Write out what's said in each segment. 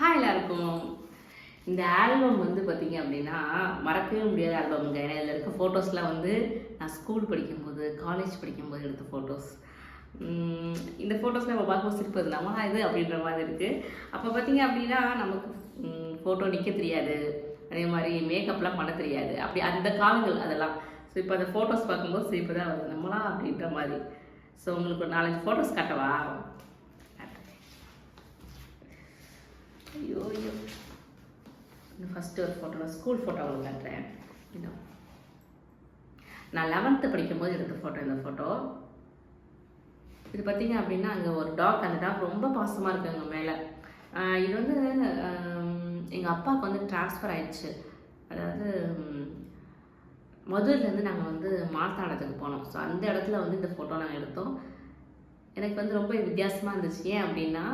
Hi எல்லாருக்கும். இந்த album வந்து பார்த்தீங்க அப்படின்னா மறக்கவே முடியாத ஆல்பம்ங்க ஏன்னா இதில் இருக்க ஃபோட்டோஸ்லாம் வந்து நான் ஸ்கூல் படிக்கும்போது காலேஜ் படிக்கும்போது எடுத்த ஃபோட்டோஸ் இந்த ஃபோட்டோஸ்லாம் நம்ம பார்க்கும்போது சிரிப்பது நம்ம இது அப்படின்ற மாதிரி இருக்குது அப்போ பார்த்தீங்க அப்படின்னா நமக்கு ஃபோட்டோ நிற்க தெரியாது. அதே மாதிரி மேக்கப்லாம் பண்ண தெரியாது. அப்படி அந்த காலங்கள் அதெல்லாம். ஸோ இப்போ அந்த ஃபோட்டோஸ் பார்க்கும்போது சிரிப்பு தான் வருது. நம்மளா அப்படின்ற மாதிரி. ஸோ உங்களுக்கு ஒரு நாலஞ்சு ஃபோட்டோஸ் காட்டவா? ஐயோ ஐயோ. இந்த ஃபஸ்ட்டு ஒரு ஃபோட்டோ ஸ்கூல் ஃபோட்டோ காட்டுறேன். இதோ நான் லெவன்த்து படிக்கும்போது எடுத்த ஃபோட்டோ இந்த ஃபோட்டோ இது பார்த்தீங்க அப்படின்னா அங்கே ஒரு டாக் அந்த டாக் ரொம்ப பாசமாக இருக்குது அங்கே மேலே. இது வந்து எங்கள் அப்பாவுக்கு வந்து ட்ரான்ஸ்ஃபர் ஆயிடுச்சு. அதாவது மதுரையிலேருந்து நாங்கள் வந்து மார்த்தாண்டத்துக்கு போனோம். ஸோ அந்த இடத்துல வந்து இந்த ஃபோட்டோ நாங்கள் எடுத்தோம். எனக்கு வந்து ரொம்ப வித்தியாசமாக இருந்துச்சு. ஏன் அப்படின்னா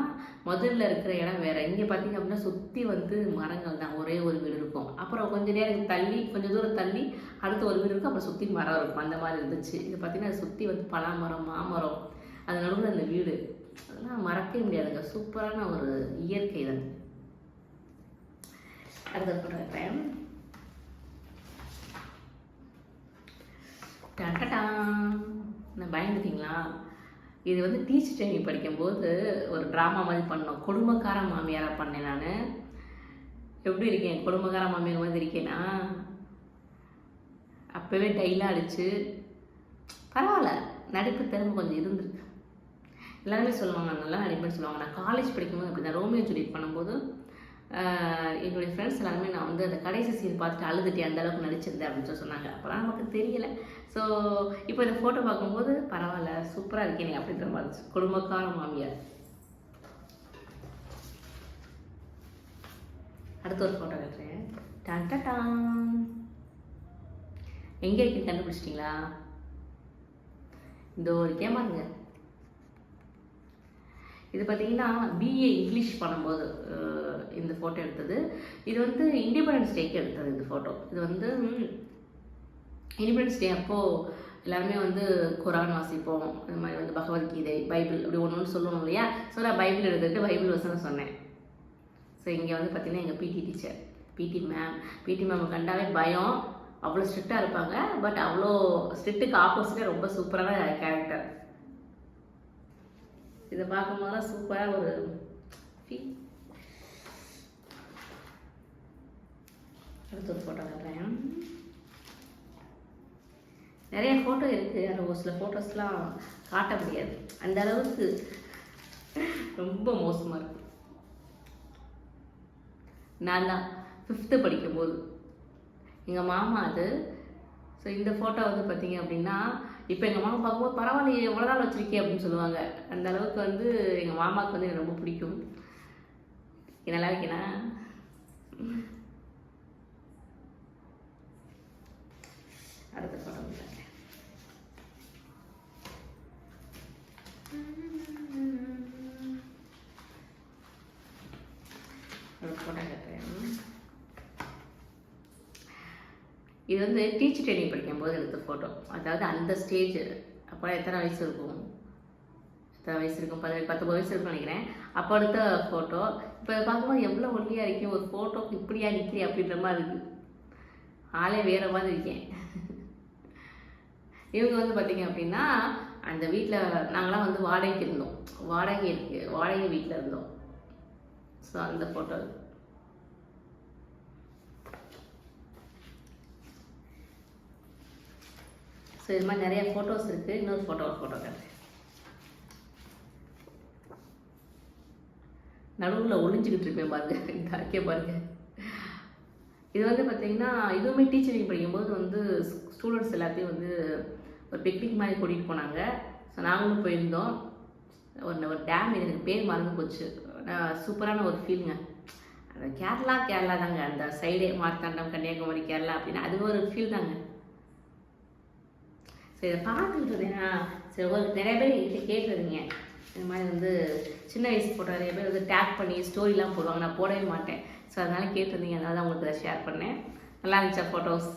முதல்ல இருக்கிற இடம் வேற. இங்கே பார்த்தீங்க அப்படின்னா சுற்றி வந்து மரங்கள் தான். ஒரே ஒரு வீடு இருக்கும். அப்புறம் கொஞ்சம் நேரம் தள்ளி கொஞ்சம் தூரம் தள்ளி அடுத்த ஒரு வீடு இருக்கும். அப்புறம் சுற்றி மரம் இருக்கும். அந்த மாதிரி இருந்துச்சு. இது பார்த்தீங்கன்னா சுற்றி வந்து பலாமரம் மாமரம் அது நடுவில் அந்த வீடு. அதெல்லாம் மறக்கவே முடியாதுங்க. சூப்பரான ஒரு இயற்கை தான். அடுத்த ஃபோட்டோ வைப்பேன். நான் பயந்துட்டீங்களா? இது வந்து டீச்சர் ட்ரைனிங் படிக்கும்போது ஒரு ட்ராமா மாதிரி பண்ணோம். குடும்பக்கார மாமியாராக பண்ணேன் நான். எப்படி இருக்கேன்? குடும்பக்கார மாமியார் மாதிரி இருக்கேனா? அப்போவே டைலாக அடிச்சு பரவாயில்ல. நடிப்பு திறமை கொஞ்சம் இருந்திருக்கு. எல்லாருமே சொல்லுவாங்க நல்லா நடிப்புன்னு சொல்லுவாங்க. நான் காலேஜ் படிக்கும்போது அப்படி தான் ரோமியோ ஜூலியட் பண்ணும்போது என்னுடைய ஃப்ரெண்ட்ஸ் எல்லாருமே நான் வந்து அந்த கடைசி சீன் பார்த்துட்டு அழுதுட்டேன் அந்த அளவுக்கு நடிச்சிருந்தேன் அப்படின்னு சொல்லி சொன்னாங்க. அப்போலாம் நமக்கு தெரியல. ஸோ இப்போ இந்த ஃபோட்டோ பார்க்கும்போது பரவாயில்ல சூப்பராக இருக்கேனே அப்படின்ற மாதிரி இருந்துச்சு. குடும்பக்கார மாமியார். அடுத்த ஒரு ஃபோட்டோ கட்டுறேன். டான் டான் எங்கே இருக்கு கண்டுபிடிச்சிட்டிங்களா? இந்த ஒரு கேமாருங்க இது பார்த்தீங்கன்னா பிஏ இங்கிலீஷ் பண்ணும்போது இந்த ஃபோட்டோ எடுத்தது. இது வந்து இண்டிபெண்டன்ஸ் டேக்கு எடுத்தது இந்த ஃபோட்டோ இது வந்து இண்டிபெண்டன்ஸ் டே அப்போது எல்லாருமே வந்து குரான் வாசிப்போம். இந்த மாதிரி வந்து பகவத்கீதை பைபிள் இப்படி ஒன்று ஒன்று சொல்லுவோம் இல்லையா? ஸோ நான் பைபிள் எடுத்துகிட்டு பைபிள் வசனம் சொன்னேன். ஸோ இங்கே வந்து பார்த்திங்கன்னா எங்கள் பிடி டீச்சர் பிடி மேம் பிடி மேம் கண்டாவே பயம். அவ்வளோ ஸ்ட்ரிக்டாக இருப்பாங்க. பட் அவ்வளோ ஸ்ட்ரிக்ட்டுக்கு ஆப்போசிட்டாக ரொம்ப சூப்பரான கேரக்டர் இதை பார்க்கும்போதெல்லாம் சூப்பராக ஒரு feel. அடுத்த ஒரு ஃபோட்டோ காட்டுறேன். நிறைய ஃபோட்டோ இருக்குது அதில் ஒரு சில ஃபோட்டோஸ்லாம் காட்ட முடியாது. அந்த அளவுக்கு ரொம்ப மோசமாக இருக்கு. நான் தான் ஃபிஃப்த்து படிக்கும்போது. எங்கள் மாமா அது. ஸோ இந்த ஃபோட்டோ வந்து பார்த்தீங்க அப்படின்னா இப்போ எங்கள் மாமா பார்க்கும்போது பரவாயில்லையே எவ்வளோ நாள் வச்சிருக்கே அப்படின்னு சொல்லுவாங்க. அந்த அளவுக்கு வந்து எங்கள் மாமாவுக்கு வந்து எனக்கு ரொம்ப பிடிக்கும். நல்லா இருக்கேனா அடுத்த ஃபோட்டோ காட்டுறேன் ஒரு ஃபோட்டோ காட்டுறேன் இது வந்து டீச்சர் ட்ரைனிங் படிக்கும்போது எடுத்த ஃபோட்டோ அதாவது அந்த ஸ்டேஜ் அப்போ எத்தனை வயசு இருக்கும்? எத்தனை வயசு இருக்கும்? பதினெட்டு பத்தொம்பது வயசு இருக்கும்னு நினைக்கிறேன். அப்போ எடுத்த ஃபோட்டோ இப்போ பார்க்கும்போது எவ்வளோ ஒல்லியாக இருக்கேன் ஒரு ஃபோட்டோக்கு இப்படியா நிற்கிறே அப்படின்ற மாதிரி இருக்குது ஆளே வேறு மாதிரி இருக்கேன். இவங்க வந்து பார்த்திங்க அப்படின்னா அந்த வீட்டில் நாங்களாம் வந்து வாடகைக்கு இருந்தோம். வாடகை இருக்கு. வாடகை வீட்டில் இருந்தோம். ஸோ அந்த ஃபோட்டோ ஸோ இது மாதிரி நிறைய ஃபோட்டோஸ் இருக்குது இன்னொரு ஃபோட்டோ ஒரு ஃபோட்டோ காட்டுறேன். நடுவில் ஒளிஞ்சிக்கிட்டு இருப்பேன் பாருங்க. இந்த அறிக்கை பாருங்க. இது வந்து பார்த்தீங்கன்னா இதுவுமே டீச்சரிங் படிக்கும்போது வந்து ஸ்டூடெண்ட்ஸ் எல்லாத்தையும் வந்து ஒரு பிக்னிக் மாதிரி கூட்டிகிட்டு போனாங்க. ஸோ நாங்களும் போயிருந்தோம். ஒரு ஒரு டேம் இது எனக்கு பேர் மறந்து போச்சு. ஆனால் சூப்பரான ஒரு ஃபீலுங்க அந்த கேரளா கேரளா தாங்க. அந்த சைடே மார்த்தாண்டம் கன்னியாகுமரி கேரளா அப்படின்னு. அது ஒரு ஃபீல் தாங்க. சரி இதை பார்த்துக்கிட்டு இருந்தேன்னா சரி உங்களுக்கு நிறைய பேர் என்கிட்ட கேட்டிருந்தீங்க இந்த மாதிரி வந்து சின்ன வயசு ஃபோட்டோ நிறைய பேர் வந்து டேக் பண்ணி ஸ்டோரிலாம் போடுவாங்க. நான் போடவே மாட்டேன். ஸோ அதனால் கேட்டிருந்தீங்க அதனால தான் உங்களுக்கு இதை ஷேர் பண்ணேன். நல்லா இருந்துச்சா ஃபோட்டோஸ்